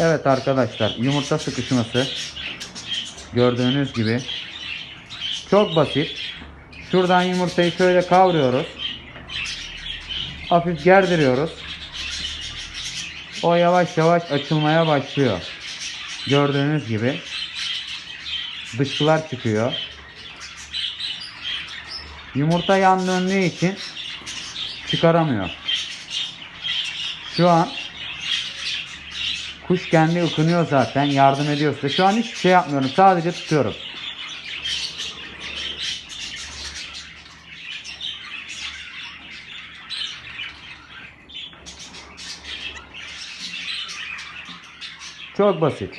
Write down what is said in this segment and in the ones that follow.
Evet arkadaşlar yumurta sıkışması gördüğünüz gibi çok basit. Şuradan yumurtayı şöyle kavruyoruz. Hafif gerdiriyoruz. O yavaş yavaş açılmaya başlıyor. Gördüğünüz gibi dışkılar çıkıyor. Yumurta yan döndüğü için çıkaramıyor. Şu an kuş kendi ıkınıyor zaten yardım ediyor size. Şu an hiçbir şey yapmıyorum sadece tutuyorum. Çok basit.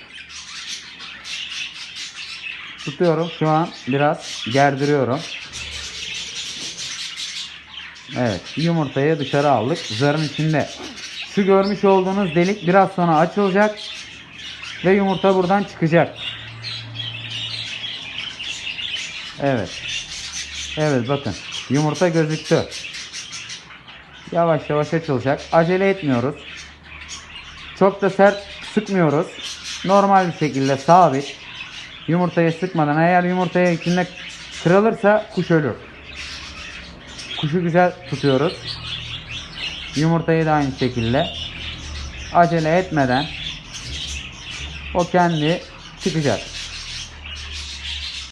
Tutuyorum şu an biraz gerdiriyorum. Evet yumurtayı dışarı aldık. Zarın içinde. Şu görmüş olduğunuz delik biraz sonra açılacak. Ve yumurta buradan çıkacak. Evet. Evet bakın. Yumurta gözüktü. Yavaş yavaş açılacak. Acele etmiyoruz. Çok da sert sıkmıyoruz. Normal bir şekilde sabit. Yumurtayı sıkmadan eğer yumurtaya içinde kırılırsa kuş ölür. Kuşu güzel tutuyoruz. Yumurtayı da aynı şekilde acele etmeden o kendi çıkacak.